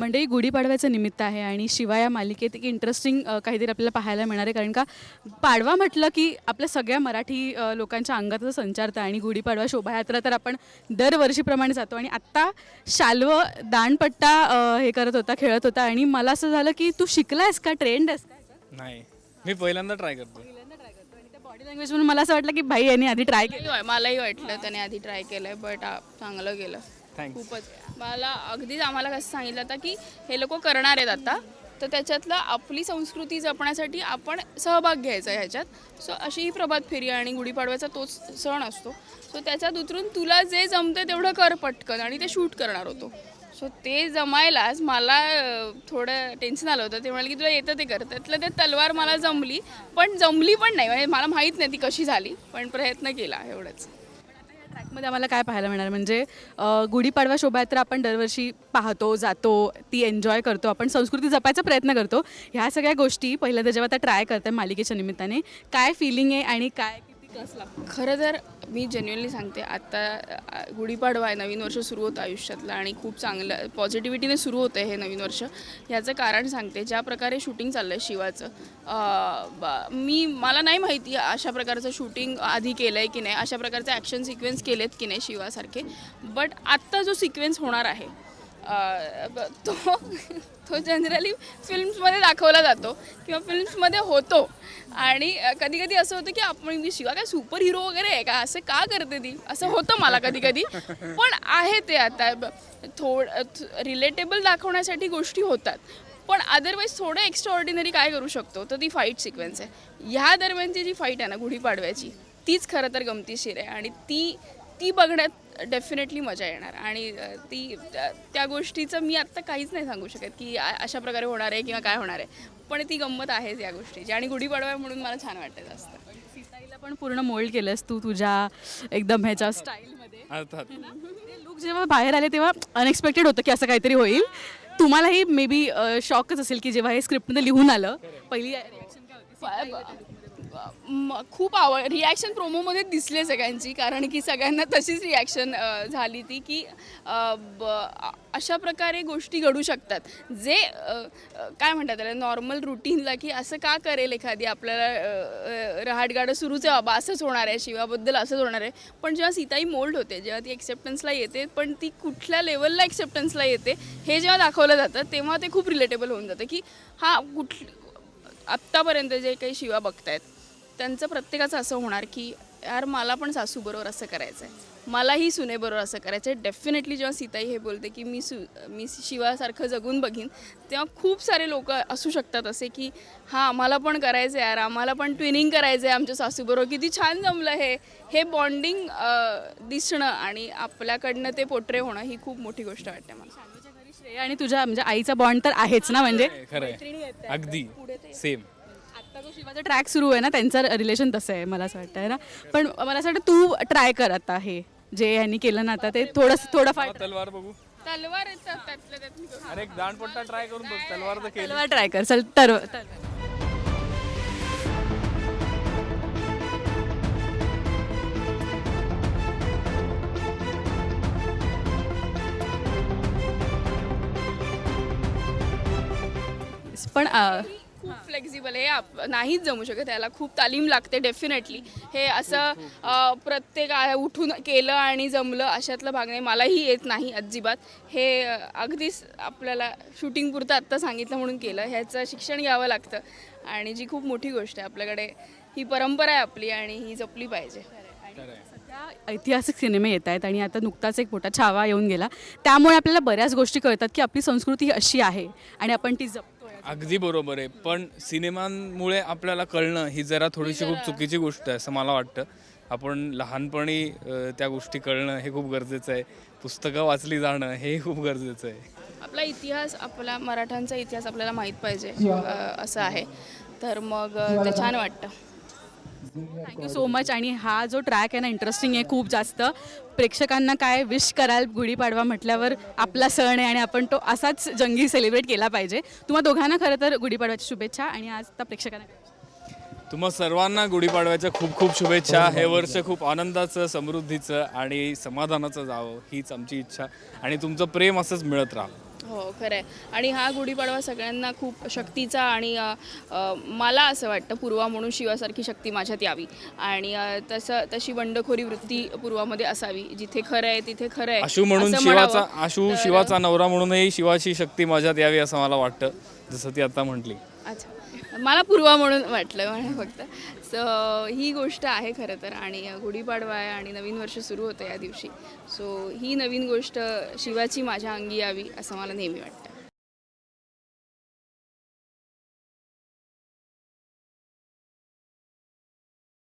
म्हणजे गुढीपाडव्याचं निमित्त आहे आणि शिवाय या मालिकेत एक इंटरेस्टिंग काहीतरी आपल्याला पाहायला मिळणार आहे. कारण का पाडवा म्हटलं की आपल्या सगळ्या मराठी लोकांच्या अंगातच संचारतं आणि गुढीपाडवा शोभायात्रा तर आपण दरवर्षीप्रमाणे जातो. आणि आत्ता शाल्व दाणपट्टा हे करत होता खेळत होता. आणि मला असं झालं की तू शिकलायस का? ट्रेंड आहेस का? नाही. मी पहिल्यांदा ट्राय करतो बॉडी लँग्वेज म्हणून मला असं वाटलं की भाई यांनी आधी ट्राय केलं मलाही वाटलं त्याने आधी ट्राय केलंय बट चांगलं गेलं. थँक्स खूपच. मला अगदीच आम्हाला कसं सांगितलं होतं की हे लोक करणार आहेत आता. तर त्याच्यातलं आपली संस्कृती जपण्यासाठी आपण सहभाग घ्यायचा ह्याच्यात. सो अशी ही प्रभात फेरी आणि गुढीपाडव्याचा तोच सण असतो. सो त्याच्यात उतरून तुला जे जमतं तेवढं कर पटकन आणि ते शूट करणार होतो. सो ते जमायलाच मला थोडं टेन्शन आलं होतं. ते म्हणाले की तुला येतं ते कर. त्यातलं ते तलवार मला जमली पण जमली पण नाही. म्हणजे मला माहीत नाही ती कशी झाली पण प्रयत्न केला एवढंच. ट्रॅकमध्ये आम्हाला काय पाहायला मिळणार? म्हणजे गुढीपाडवा शोभायात्रा आपण दरवर्षी पाहतो जातो ती एन्जॉय करतो आपण संस्कृती जपायचा प्रयत्न करतो. ह्या सगळ्या गोष्टी पहिल्यांदा जेव्हा आता ट्राय करताय मालिकेच्या निमित्ताने काय फिलिंग आहे आणि काय खरं तर मी जेन्युअनली सांगते आता गुढीपाडवा आहे नवीन वर्ष सुरू होतं आयुष्यातलं आणि खूप चांगलं पॉझिटिव्हिटीने सुरू होतं हे नवीन वर्ष. ह्याचं कारण सांगते ज्या प्रकारे शूटिंग चाललं आहे शिवाचं ब- मी मला नाही माहिती अशा प्रकारचं शूटिंग आधी केलं आहे की नाही अशा प्रकारचे ॲक्शन सिक्वेन्स केलेत की नाही शिवासारखे. बट आत्ता जो सिक्वेन्स होणार आहे तो तो जनरली फिल्म्समध्ये दाखवला जातो किंवा फिल्म्समध्ये होतो. आणि कधी कधी असं होतं की आपण मी शिवा काय सुपर हिरो वगैरे आहे का? असं का करते ती? असं होतं मला कधी कधी पण आहे ते आता. ब- थोड रिलेटेबल दाखवण्यासाठी गोष्टी होतात. पण अदरवाईज थोडं एक्स्ट्रा ऑर्डिनरी काय करू शकतो? तर ती फाईट सिक्वेन्स आहे. ह्या दरम्यानची जी फाईट आहे ना गुढीपाडव्याची तीच खरं तर गमतीशीर आहे. आणि ती ती बघण्यात डेफिनेटली मजा येणार. आणि ती त्या- गोष्टीचं मी आत्ता काहीच नाही सांगू शकत की अशा प्रकारे होणार आहे किंवा काय होणार आहे. पण ती गंमत आहेच या गोष्टीची. आणि गुढीपाडवा आहे म्हणून मला छान वाटतं जास्त. सीताईला पण पूर्ण मोल्ड केलंस तू तुझ्या एकदम ह्याच्या स्टाईलमध्ये. अर्थात लुक जेव्हा बाहेर आले तेव्हा अनएक्सपेक्टेड होतं की असं काहीतरी होईल. तुम्हालाही मे बी शॉकच असेल की जेव्हा हे स्क्रिप्टमध्ये लिहून आलं पहिली reaction काय होती? म- खूप आवड रिॲक्शन प्रोमोमध्ये दिसले सगळ्यांची कारण की सगळ्यांना तशीच रिॲक्शन झाली ती की अ, ब- अ- अशा प्रकारे गोष्टी घडू शकतात. जे अ, अ, काय म्हणतात त्याला नॉर्मल रुटीनला की असं का करेल एखादी आपल्याला अ, अ, रहाटगाडं सुरूच आहे बाबा असंच होणार आहे शिवाबद्दल असंच होणार आहे. पण जेव्हा सीताई मोल्ड होते जेव्हा ती एक्सेप्टन्सला येते पण ती कुठल्या लेवलला एक्सेप्टन्सला येते हे जेव्हा दाखवलं जातं तेव्हा ते खूप रिलेटेबल होऊन जातं की हा कुठ आत्तापर्यंत जे काही शिवा बघतायत त्यांचं प्रत्येकाचं असं होणार की यार मला पण सासूबरोबर असं करायचं आहे मलाही सुनेबरोबर असं करायचं आहे डेफिनेटली जेव्हा सीताई हे बोलते की मी सु मी शिवासारखं जगून बघीन तेव्हा खूप सारे लोक असू शकतात असे की हां आम्हाला पण करायचं आहे यार आम्हाला पण ट्विनिंग करायचं आहे आमच्या सासूबरोबर किती छान जमलं हे. हे बॉन्डिंग दिसणं आणि आपल्याकडनं ते पोट्रे होणं ही खूप मोठी गोष्ट वाटते मला. शाल्वाच्या घरी श्रेया आणि तुझ्या म्हणजे आईचा बॉन्ड तर आहेच ना म्हणजे? खरं अगदी. सेम आता जो शिवाचा ट्रॅक सुरू आहे ना त्यांचं रिलेशन तसं आहे मला असं वाटतं आहे ना पण मला असं वाटतं तू ट्राय कर आता हे जे यांनी केलं ना आता ते थोडंसं थोडंफार तलवार बघू तलवार. अरे ट्राय करून बघ तलवार तर केली तलवार ट्राय कर चल तर तलवार. पण खूप फ्लेक्झिबल आहे. आप- नाहीच जमू शकत त्याला खूप तालीम लागते डेफिनेटली हे असं प्रत्येक उठून केलं आणि जमलं अशातला भाग नाही. मलाही येत नाही अजिबात. हे अगदीच आपल्याला शूटिंग पुरतं आत्ता सांगितलं म्हणून केलं. ह्याचं शिक्षण घ्यावं लागतं. आणि जी खूप मोठी गोष्ट आहे आपल्याकडे ही परंपरा आहे आपली आणि ही जपली पाहिजे. सध्या ऐतिहासिक सिनेमे येत आहेत आणि आता नुकताच एक मोठा छावा येऊन गेला. त्यामुळे आपल्याला बऱ्याच गोष्टी कळतात की आपली संस्कृती अशी आहे आणि आपण ती जप अगदी बरोबर आहे. पण सिनेमांमुळे आपल्याला कळणं ही जरा थोडीशी खूप चुकीची गोष्ट आहे असं मला वाटतं. आपण लहानपणी अ, त्या गोष्टी कळणं हे खूप गरजेचं आहे. पुस्तकं वाचली जाणं हे खूप गरजेचं आहे. आपला इतिहास आपला मराठ्यांचा इतिहास आपल्याला माहीत पाहिजे अ, असं आहे. तर मग अ, ते छान वाटतं. थँक्यू सो मच आणि हा जो ट्रॅक आहे ना इंटरेस्टिंग आहे खूप जास्त. प्रेक्षकांना काय विश कराल गुढीपाडवा म्हटल्यावर आपला सण आहे आणि आपण तो असाच जंगी सेलिब्रेट केला पाहिजे. तुम्हा दोघांना खरं तर गुढीपाडव्याची शुभेच्छा आणि आज त्या प्रेक्षकांना काय? तुम्हा सर्वांना गुढीपाडव्याच्या खूप खूप शुभेच्छा. हे वर्ष खूप आनंदाचं समृद्धीचं आणि समाधानाचं जावं हीच आमची इच्छा. आणि तुमचं प्रेम असंच मिळत राहावं. हो खरं आहे. आणि हा गुढीपाडवा सगळ्यांना खूप शक्तीचा आणि अ, अ, मला असं वाटतं पूर्वा म्हणून शिवासारखी शक्ती माझ्यात यावी. आणि अ, तसं तशी बंडखोरी वृत्ती पूर्वामध्ये असावी जिथे खरं आहे तिथे खरं आहे आशू म्हणून असं शिवाचा. आशू शिवाचा नवरा म्हणूनही शिवाची शक्ती माझ्यात यावी असं मला वाटतं जसं ती आता म्हटली. अच्छा. मला पूर्वा म्हणून वाटलं म्हणा फक्त. सो ही गोष्ट आहे खरं तर. आणि गुढीपाडवा आहे आणि नवीन वर्ष सुरू होतं या दिवशी. सो ही नवीन गोष्ट शिवाची माझ्या अंगी यावी असं मला नेहमी वाटतं.